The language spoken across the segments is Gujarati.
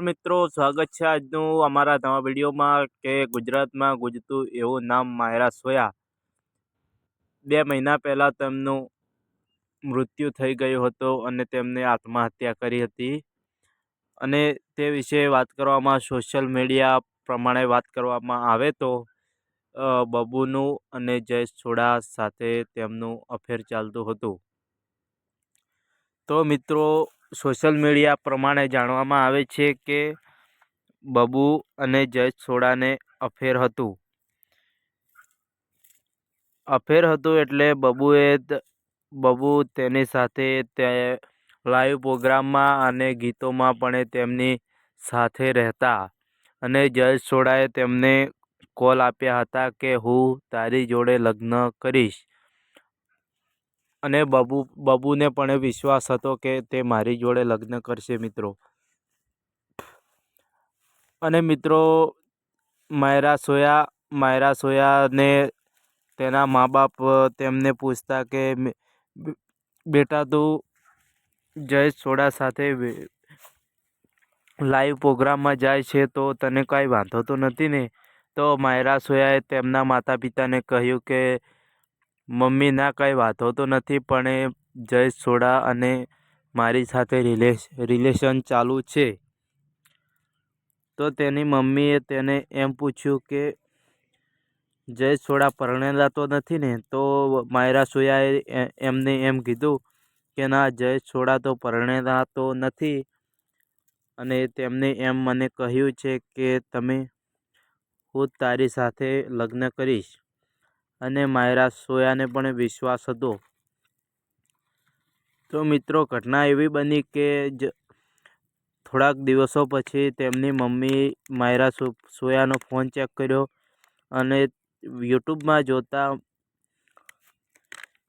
મિત્રો, સ્વાગત છે આજનું અમારા નવા વિડીયોમાં કે ગુજરાતમાં ગુજતું એવું નામ માયરા સોયા. બે મહિના પહેલાં તેમનું મૃત્યુ થઈ ગયું હતું અને તેમને આત્મહત્યા કરી હતી. અને તે વિશે વાત કરવામાં, સોશિયલ મીડિયા પ્રમાણે વાત કરવામાં આવે તો બબુનું અને જયેશ છોડા સાથે તેમનું અફેર ચાલતું હતું. તો મિત્રો સોશિયલ મીડિયા પ્રમાણે જાણવામાં આવે છે કે બબુ અને જયેશ સોડાને અફેર હતું. અફેર હતું એટલે બબુએ બબુ તેની સાથે તે લાઈવ પ્રોગ્રામમાં અને ગીતોમાં પણ તેમની સાથે રહેતા અને જયેશ સોડાએ તેમને કોલ આપ્યા હતા કે હું તારી જોડે લગ્ન કરીશ. અને બબુ, બબુને પણ વિશ્વાસ હતો કે તે મારી જોડે લગ્ન કરશે મિત્રો. અને મિત્રો, માયરા સોયા, માયરા સોયાને તેના મા બાપ તેમને પૂછતા કે બેટા તું જયેશ સોડા સાથે લાઈવ પ્રોગ્રામમાં જાય છે તો તને કાંઈ વાંધો તો નથી ને? તો માયરા સોયાએ તેમના માતા પિતાને કહ્યું કે મમ્મી, ના, કાંઈ વાંધો તો નથી, પણ એ જયેશ સોડા અને મારી સાથે રિલેશ, રિલેશન ચાલુ છે. તો તેની મમ્મીએ તેને એમ પૂછ્યું કે જયેશ સોડા પરણેલા તો નથી ને? તો માયરા સોયાએ એમને એમ કીધું કે, ના જયેશ સોડા તો પરણેલા તો નથી. અને તેમને એમ મને કહ્યું છે કે, તમે હું તારી સાથે લગ્ન કરીશ. અને માયરા સોયાને પણ વિશ્વાસ હતો. તો મિત્રો, ઘટના એવી બની કે જ થોડાક દિવસો પછી તેમની મમ્મી માયરા સોયાનો ફોન ચેક કર્યો અને યુટ્યુબમાં જોતા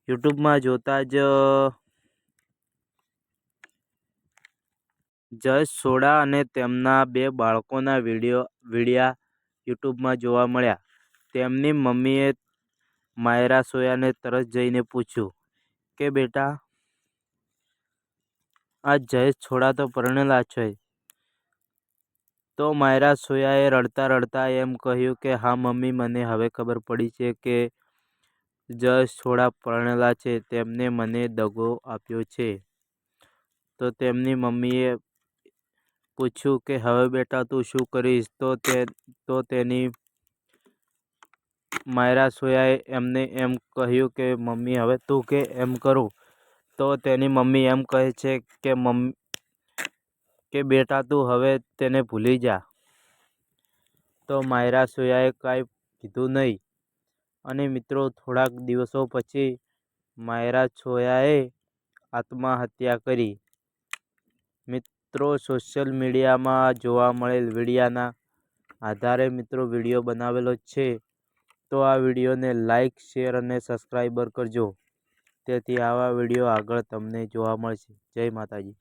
યુટ્યુબમાં જોતા જ જયેશ સોડા અને તેમના બે બાળકોના વીડિયો, વિડીયા યુટ્યુબમાં જોવા મળ્યા. તેમની મમ્મીએ માયરા સોયાને તરત જઈને પૂછ્યું, કે બેટા, આ જયેશ છોડા તો પરણેલા છે. તો માયરા સોયાએ રડતા રડતા એમ કહ્યું કે, હા, મમ્મી, મને હવે ખબર પડી છે કે જયેશ છોડા પરણેલા છે. તેમને મને દગો આપ્યો છે. તો તેમની મમ્મીએ પૂછ્યું કે, હવે બેટા, તું શું કરીશ? તો તે, તો તેની માયરા સોયાએ એમને એમ કહ્યું કે, મમ્મી, હવે તું કે એમ કરું? તો તેની મમ્મી એમ કહે છે કે મમ્મી કે બેટા, તું હવે તેને ભૂલી જા. તો માયરા સોયાએ કાંઈ કીધું નહીં. અને મિત્રો, થોડાક દિવસો પછી માયરા સોયાએ આત્મહત્યા કરી. મિત્રો, સોશિયલ મીડિયામાં જોવા મળેલ વિડીયાના આધારે મિત્રો વીડિયો બનાવેલો છે. તો આ વિડીયોને લાઇક શેર અને સબસ્ક્રાઈબર કરજો. તેથી આવા વીડિયો આગળ તમને જોવા મળશે. જય માતાજી.